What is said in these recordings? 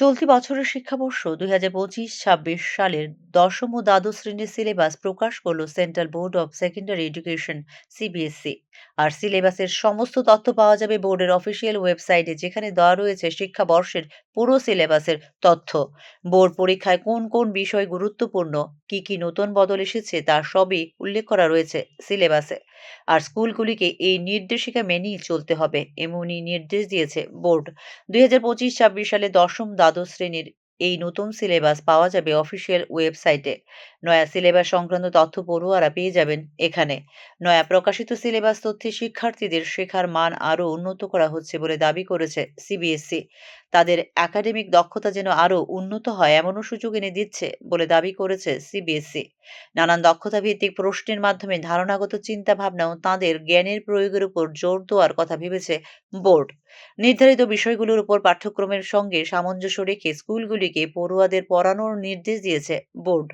চলতি বছরের শিক্ষাবর্ষ দুই হাজার পঁচিশ ছাব্বিশ সালের দশম ও দ্বাদশ শ্রেণির সিলেবাস প্রকাশ করল central board of secondary education CBSC আর সিলেবাসের সমস্ত তথ্য পাওয়া যাবে বোর্ডের অফিসিয়াল ওয়েবসাইটে, যেখানে দেওয়া রয়েছে শিক্ষাবর্ষের পুরো সিলেবাসের তথ্য। বোর্ড পরীক্ষায় কোন কোন বিষয় গুরুত্বপূর্ণ, কি কি নতুন বদল এসেছে তা সবই উল্লেখ করা রয়েছে সিলেবাসে। আর স্কুলগুলিকে এই নির্দেশিকা মেনেই চলতে হবে, এমনই নির্দেশ দিয়েছে বোর্ড। দুই হাজার পঁচিশ ছাব্বিশ সালে দশম দ্বাদশ শ্রেণির এই নতুন সিলেবাস পাওয়া যাবে অফিসিয়াল ওয়েবসাইটে নয়া সিলেবাস সংক্রান্ত তথ্য পড়ুয়ারা পেয়ে যাবেন এখানে। নয়া প্রকাশিত সিলেবাস তথ্যে শিক্ষার্থীদের শেখার মান আরও উন্নত করা হচ্ছে বলে দাবি করেছে সিবিএসসি তাদের একাডেমিক দক্ষতা যেন আরও উন্নত হয়, এমনও সুযোগ এনে দিচ্ছে বলে দাবি করেছে সিবিএসসি নানান দক্ষতা ভিত্তিক প্রশ্নের মাধ্যমে ধারণাগত চিন্তা ভাবনা ও তাঁদের জ্ঞানের প্রয়োগের উপর জোর দেওয়ার কথা ভেবেছে বোর্ড। নির্ধারিত বিষয়গুলোর উপর পাঠ্যক্রমের সঙ্গে সামঞ্জস্য রেখে স্কুলগুলিকে পড়ুয়াদের পড়ানোর নির্দেশ দিয়েছে বোর্ড।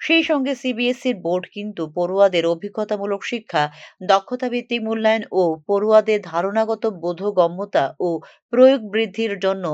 সেই সঙ্গে সিবিএসসির বোর্ড কিন্তু পড়ুয়াদের অভিজ্ঞতামূলক শিক্ষা দক্ষতাভিত্তিক মূল্যায়ন ও পড়ুয়াদের ধারণাগত বোধগম্যতা ও প্রয়োগ বৃদ্ধির জন্য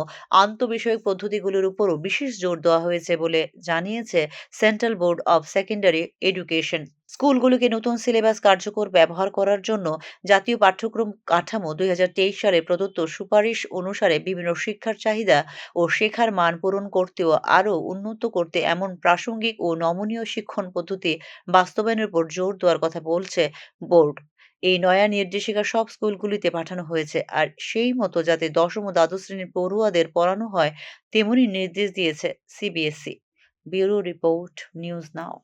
আন্তবিষয়ক পদ্ধতিগুলোর উপরও বিশেষ জোর দেওয়া হয়েছে বলে জানিয়েছে central board of secondary education. স্কুলগুলোকে নতুন সিলেবাস কার্যকর ব্যবহার করার জন্য জাতীয় পাঠ্যক্রম কাঠামো দুই হাজার তেইশ সালে প্রদত্ত সুপারিশ অনুসারে বিভিন্ন শিক্ষার চাহিদা ও শেখার মান পূরণ করতেও আরও উন্নত করতে এমন প্রাসঙ্গিক ও নমনীয় শিক্ষণ পদ্ধতি বাস্তবায়নের উপর জোর দেওয়ার কথা বলছে বোর্ড। এই নয়া নির্দেশিকা সব স্কুলগুলিতে পাঠানো হয়েছে আর সেই মতো যাতে দশম ও দ্বাদশ শ্রেণির পড়ুয়াদের পড়ানো হয়, তেমনই নির্দেশ দিয়েছে CBSE. Bureau report, news now.